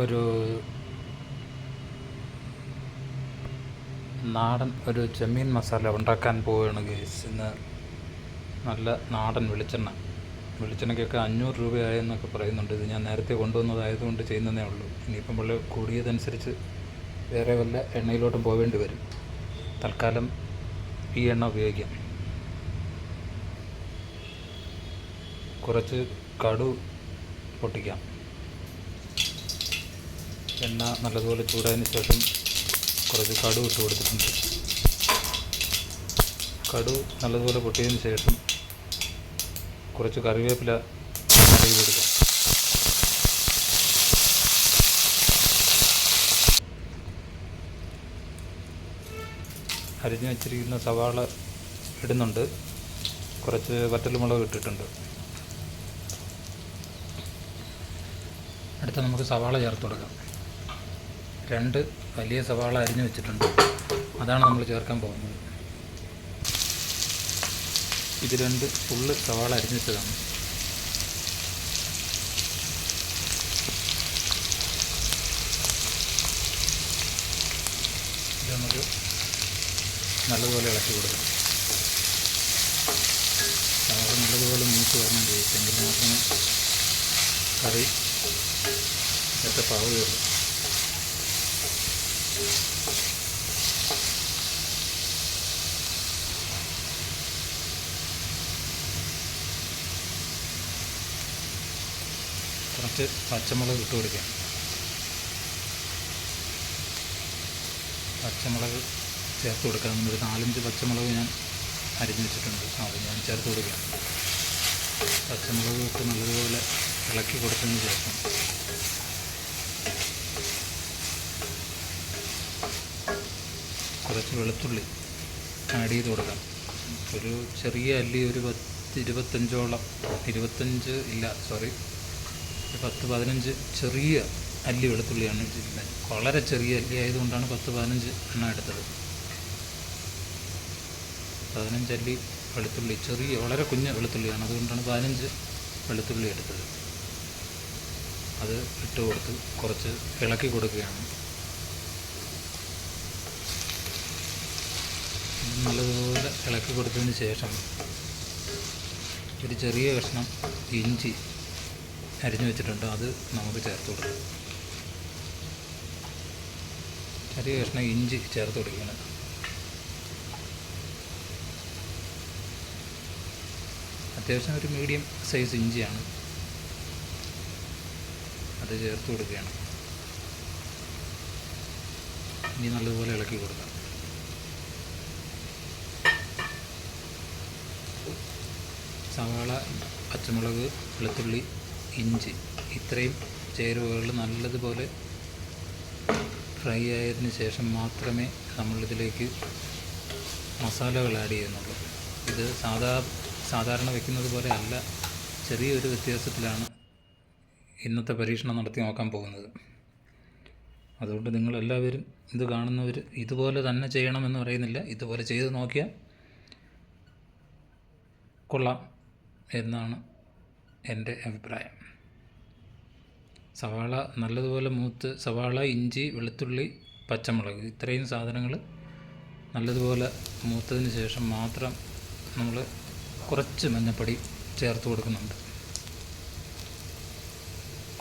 ഒരു നാടൻ ഒരു ചെമ്മീൻ മസാല ഉണ്ടാക്കാൻ പോവുകയാണ് ഗേസ്. ഇന്ന് നല്ല നാടൻ വെളിച്ചെണ്ണ. വെളിച്ചെണ്ണയ്ക്കൊക്കെ അഞ്ഞൂറ് രൂപയായെന്നൊക്കെ പറയുന്നുണ്ട്. ഇത് ഞാൻ നേരത്തെ കൊണ്ടുവന്നതായതുകൊണ്ട് ചെയ്യുന്നതേ ഉള്ളൂ. ഇനിയിപ്പം വളരെ കൂടിയതനുസരിച്ച് വേറെ വല്ല എണ്ണയിലോട്ടും പോവേണ്ടി വരും. തൽക്കാലം ഈ എണ്ണ ഉപയോഗിക്കാം. കുറച്ച് കടു പൊട്ടിക്കാം. എണ്ണ നല്ലതുപോലെ ചൂടായതിന് ശേഷം കുറച്ച് കടു ഇട്ട് കൊടുത്തിട്ടുണ്ട്. കടു നല്ലതുപോലെ പൊട്ടിയതിന് ശേഷം കുറച്ച് കറിവേപ്പില അരിവ് കൊടുക്കാം. അരിഞ്ഞ് വെച്ചിരിക്കുന്ന സവാള ഇടുന്നുണ്ട്. കുറച്ച് വറ്റൽമുളക് ഇട്ടിട്ടുണ്ട്. അടുത്ത നമുക്ക് സവാള ചേർത്ത് കൊടുക്കാം. രണ്ട് വലിയ സവാള അരിഞ്ഞു വെച്ചിട്ടുണ്ട്. അതാണ് നമ്മൾ ചേർക്കാൻ പോകുന്നത്. ഇത് രണ്ട് ഫുള്ള് സവാള അരിഞ്ഞു വെച്ചതാണ്. ഇത് നമുക്ക് നല്ലതുപോലെ ഇളക്കി കൊടുക്കാം. സവാള നല്ലതുപോലെ മൂത്ത് വരണം. ചെയ്യിച്ചെങ്കിൽ മാത്രമേ കറി സെറ്റപ്പാവുകയുള്ളൂ കുറച്ച് പച്ചമുളക് ഇട്ട് കൊടുക്കാം. പച്ചമുളക് ചേർത്ത് കൊടുക്കാം. ഒരു നാലഞ്ച് പച്ചമുളക് ഞാൻ അരിഞ്ഞു വെച്ചിട്ടുണ്ട്. അത് ഞാൻ ചേർത്ത് കൊടുക്കാം. പച്ചമുളക് ഇട്ട് നല്ലതുപോലെ ഇളക്കി കൊടുത്തതിന് ശേഷം കുറച്ച് വെളുത്തുള്ളി ആഡ് ചെയ്ത് കൊടുക്കാം. ഒരു ചെറിയ അല്ലി ഒരു പത്ത് ഇരുപത്തഞ്ചോളം ഇരുപത്തഞ്ച് ഇല്ല സോറി ഒരു പത്ത് പതിനഞ്ച് ചെറിയ അല്ലി വെളുത്തുള്ളിയാണ് വളരെ ചെറിയ അല്ലി ആയതുകൊണ്ടാണ് പത്ത് പതിനഞ്ച് എണ്ണ എടുത്തത്. പതിനഞ്ച് അല്ലി വെളുത്തുള്ളി ചെറിയ വളരെ കുഞ്ഞ വെളുത്തുള്ളിയാണ്. അതുകൊണ്ടാണ് പതിനഞ്ച് വെളുത്തുള്ളി എടുത്തത്. അത് ഇട്ട് കൊടുത്ത് കുറച്ച് ഇളക്കി കൊടുക്കുകയാണ്. നല്ലതുപോലെ ഇളക്കി കൊടുത്തതിന് ശേഷം ഒരു ചെറിയ കഷ്ണം ഇഞ്ചി അരിഞ്ഞു വെച്ചിട്ടുണ്ട്. അത് നമുക്ക് ചേർത്ത് കൊടുക്കാം. ചെറിയ കഷ്ണം ഇഞ്ചി ചേർത്ത് കൊടുക്കുകയാണ്. അത്യാവശ്യം ഒരു മീഡിയം സൈസ് ഇഞ്ചിയാണ്. അത് ചേർത്ത് കൊടുക്കുകയാണ്. ഇനി നല്ലതുപോലെ ഇളക്കി കൊടുക്കാം. സവാള പച്ചമുളക് വെളുത്തുള്ളി ഇഞ്ചി. ഇത്രയും ചേരുവകൾ നല്ലതുപോലെ ഫ്രൈ ആയതിന് ശേഷം മാത്രമേ നമ്മളിതിലേക്ക് മസാലകൾ ആഡ് ചെയ്യുന്നുള്ളൂ. ഇത് സാധാ സാധാരണ വെക്കുന്നത് പോലെ അല്ല ചെറിയൊരു വ്യത്യാസത്തിലാണ് ഇന്നത്തെ പരീക്ഷണം നടത്തി നോക്കാൻ പോകുന്നത്. അതുകൊണ്ട് നിങ്ങളെല്ലാവരും ഇത് കാണുന്നവർ ഇതുപോലെ തന്നെ ചെയ്യണമെന്ന് പറയുന്നില്ല. ഇതുപോലെ ചെയ്ത് നോക്കിയാൽ കൊള്ളാം എന്നാണ് എന്റെ അഭിപ്രായം. സവാള നല്ലതുപോലെ മൂത്ത് സവാള ഇഞ്ചി വെളുത്തുള്ളി പച്ചമുളക് ഇത്രയും സാധനങ്ങൾ നല്ലതുപോലെ മൂത്തതിന് ശേഷം മാത്രം നമ്മൾ കുറച്ച് മഞ്ഞൾപ്പൊടി ചേർത്ത് കൊടുക്കുന്നുണ്ട്.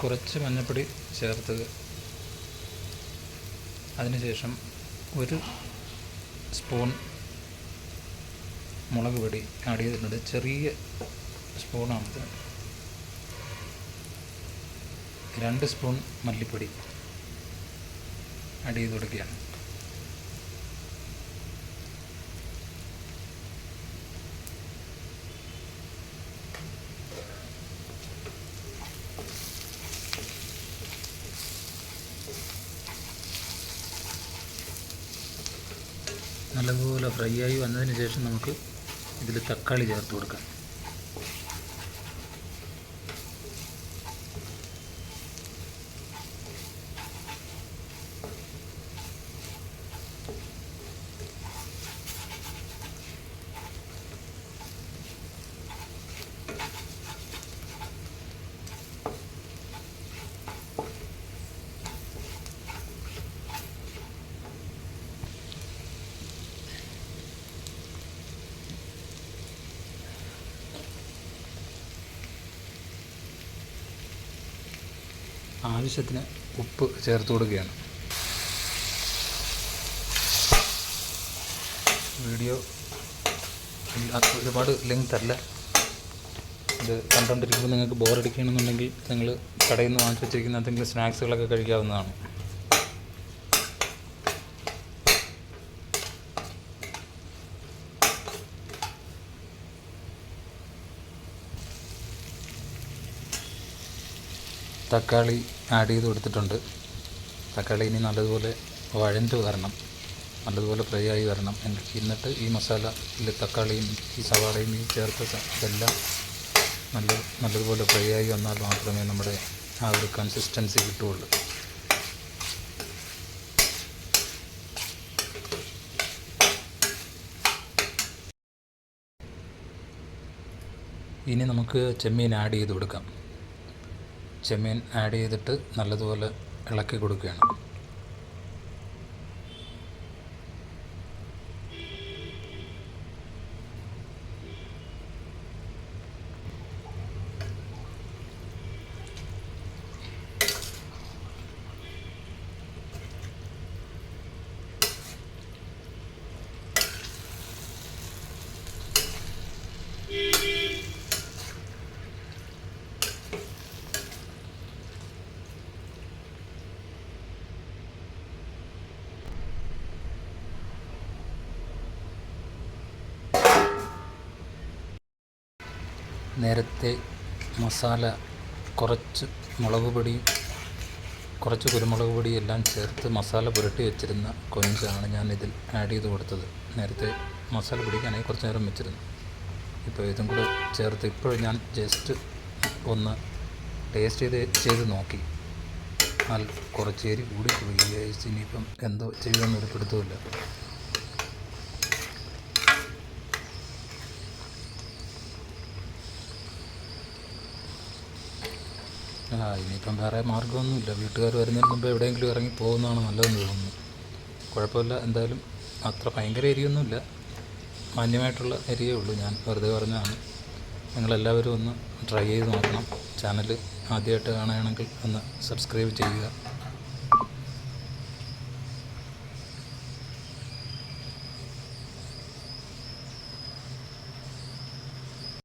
കുറച്ച് മഞ്ഞൾപ്പൊടി ചേർത്ത് അതിനുശേഷം ഒരു സ്പൂൺ മുളക് പൊടി ആഡ് ചെയ്തിട്ടുണ്ട്. ചെറിയ സ്പൂണാണിത് രണ്ട് സ്പൂൺ മല്ലിപ്പൊടി ആഡ് ചെയ്ത് കൊടുക്കുകയാണ്. നല്ലതുപോലെ ഫ്രൈ ആയി വന്നതിന് ശേഷം നമുക്ക് ഇതിൽ തക്കാളി ചേർത്ത് കൊടുക്കാം. ആവശ്യത്തിന് ഉപ്പ് ചേർത്ത് കൊടുക്കുകയാണ്. വീഡിയോ ഒരുപാട് ലെങ്ത് അല്ല. ഇത് കണ്ടുകൊണ്ടിരിക്കുമ്പോൾ നിങ്ങൾക്ക് ബോറടിക്കുകയാണെന്നുണ്ടെങ്കിൽ നിങ്ങൾ കടയിൽ നിന്ന് വാങ്ങിച്ചു വെച്ചിരിക്കുന്ന എന്തെങ്കിലും സ്നാക്സുകളൊക്കെ കഴിക്കാവുന്നതാണ്. തക്കാളി ആഡ് ചെയ്ത് കൊടുത്തിട്ടുണ്ട്. തക്കാളി ഇനി നല്ലതുപോലെ വഴണ്ട് വരണം. നല്ലതുപോലെ ഫ്രൈ ആയി വരണം. എന്നിട്ട് ഈ മസാലയിൽ തക്കാളിയും ഈ സവാളയും ഈ ചേർത്ത് ഇതെല്ലാം നല്ല നല്ലതുപോലെ ഫ്രൈ ആയി വന്നാൽ മാത്രമേ നമ്മുടെ ആ ഒരു കൺസിസ്റ്റൻസി കിട്ടുകയുള്ളൂ ഇനി നമുക്ക് ചെമ്മീൻ ആഡ് ചെയ്ത് കൊടുക്കാം. ചെമ്മീൻ ആഡ് ചെയ്തിട്ട് നല്ലതുപോലെ ഇളക്കി കൊടുക്കുകയാണ്. നേരത്തെ മസാല കുറച്ച് മുളക് പൊടിയും കുറച്ച് കുരുമുളക് പൊടിയും എല്ലാം ചേർത്ത് മസാല പുരട്ടി വെച്ചിരുന്ന കൊഞ്ചാണ് ഞാൻ ഇതിൽ ആഡ് ചെയ്ത് കൊടുത്തത്. നേരത്തെ മസാല പിടിക്കാനായി കുറച്ച് നേരം വെച്ചിരുന്നു. ഇപ്പോൾ ഇതും കൂടെ ചേർത്ത് ഇപ്പോൾ ഞാൻ ജസ്റ്റ് ഒന്ന് ടേസ്റ്റ് ചെയ്ത് ചെയ്ത് നോക്കി. എന്നാൽ കുറച്ച് കൂടി പോയി. ഇനിയിപ്പം എന്തോ ചെയ്യുമെന്നൊരു പിടുത്തമില്ല ആ ഇനിയിപ്പം വേറെ മാർഗമൊന്നുമില്ല. വീട്ടുകാർ വരുന്നതിന് മുമ്പ് എവിടെയെങ്കിലും ഇറങ്ങി പോകുന്നതാണ് നല്ലതെന്ന് തോന്നുന്നു. കുഴപ്പമില്ല. എന്തായാലും അത്ര ഭയങ്കര എരിയൊന്നുമില്ല മാന്യമായിട്ടുള്ള എരിയേ ഉള്ളൂ. ഞാൻ വെറുതെ പറഞ്ഞതാണ്. നിങ്ങളെല്ലാവരും ഒന്ന് ട്രൈ ചെയ്ത് നോക്കണം. ചാനൽ ആദ്യമായിട്ട് കാണുകയാണെങ്കിൽ ഒന്ന് സബ്സ്ക്രൈബ് ചെയ്യുക.